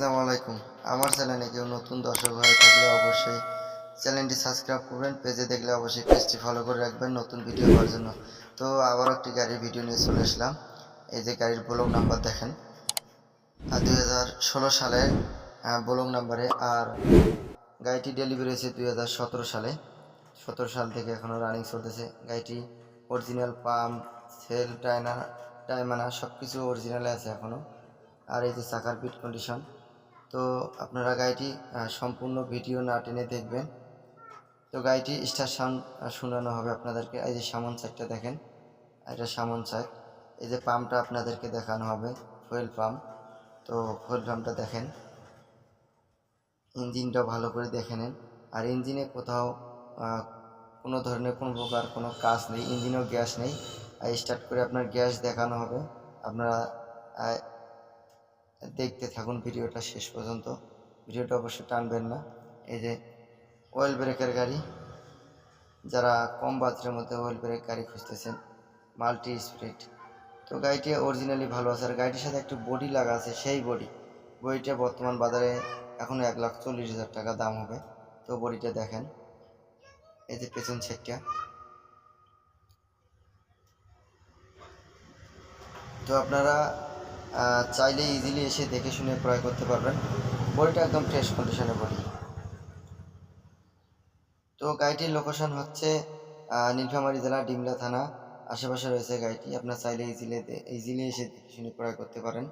আসসালামু আলাইকুম। আমার চ্যানেলে কেউ নতুন দর্শক হয়ে থাকলে অবশ্যই চ্যানেলটি সাবস্ক্রাইব করবেন, পেজে দেখলে অবশ্যই পেজটি ফলো করে রাখবেন নতুন ভিডিও পাওয়ার জন্য। তো আবার একটি গাড়ির ভিডিও নিয়ে চলে আসলাম। এই যে গাড়ির ব্লক নাম্বার দেখেন। দুই হাজার ষোলো সালে ব্লক নাম্বারে আর গাড়িটি ডেলিভারি হয়েছে দুই হাজার সতেরো সালে। সতেরো সাল থেকে এখনও রানিং চলতেছে। গাড়িটি অরিজিনাল পাম্প সেল টাইনা টাইমানা সব কিছু অরিজিনালে আছে এখনও আর এই যে চাকার পিট কন্ডিশন তো আপনারা গাড়িটি সম্পূর্ণ ভিডিও না টেনে দেখবেন। তো গাড়িটি স্টার সাউন্ড শোনানো হবে আপনাদেরকে। এই যে সামন সাইডটা দেখেন, এটা সামন সাইড। এই যে পাম্পটা আপনাদেরকে দেখানো হবে, ফুয়েল পাম্প। তো ফুয়েল পাম্পটা দেখেন ইঞ্জিনটা ভালো করে দেখে নেন। আর ইঞ্জিনে কোথাও কোনো ধরনের কোনো প্রকার কোনো কাজ নেই, ইঞ্জিনেও গ্যাস নেই। স্টার্ট করে আপনার গ্যাস দেখানো হবে। আপনারা দেখতে থাকুন ভিডিওটা শেষ পর্যন্ত। ভিডিওটা অবশ্যই টানবেন না। এই যে অয়েল ব্রেকের গাড়ি, যারা কম বাজেটের মধ্যে অয়েল ব্রেক গাড়ি খুঁজতেছেন মাল্টি স্পিড তো গাড়িটি অরিজিনালি ভালো আছে। আর গাড়িটির সাথে একটু বডি লাগা আছে, সেই বডি বডিটা বর্তমান বাজারে এখন এক লাখ চল্লিশ হাজার টাকা দাম হবে। তো বডিটা দেখেন। এই যে পেছন সাইডটা তো আপনারা চাইলে ইজিলি এসে দেখে শুনে ক্রয় করতে পারবেন। বডিটা একদম ফ্রেশ কন্ডিশনে বডি। তো গাড়িটির লোকেশন হচ্ছে নীলফামারী জেলা, ডিমলা থানা। আশেপাশে রয়েছে গাড়িটি। আপনার চাইলে ইজিলি ইজিলি এসে দেখে শুনে ক্রয় করতে পারেন।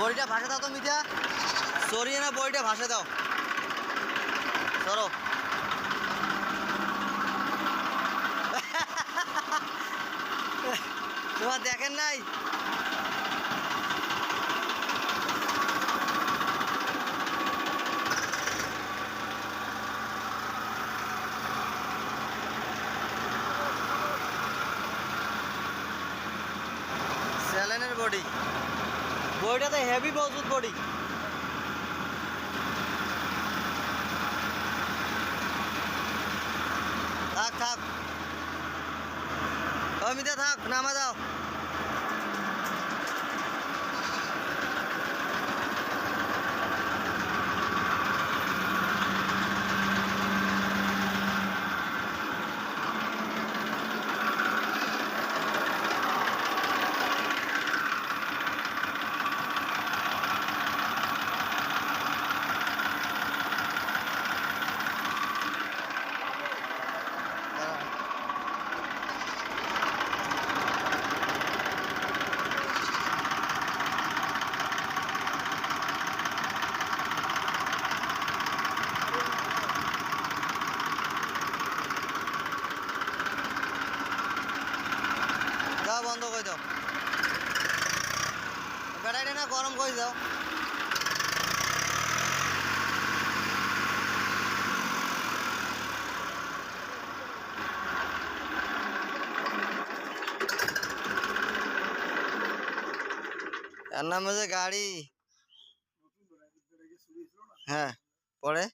বড়িটা ভাসে দাও তো, মিঠা। সরিয়ে না বড়িটা, ভাসে দাও। সরো। তোমার দেখেন নাই? স্যালেনের বডি। বইটাতে হেভি মজবুত বডি থাক থাক। অমিতা থাক নামা দাও দাও বন্ধ করে দাও ব্যাটারিটা না গরম করে দাও। নাম হচ্ছে গাড়ি। হ্যাঁ পরে।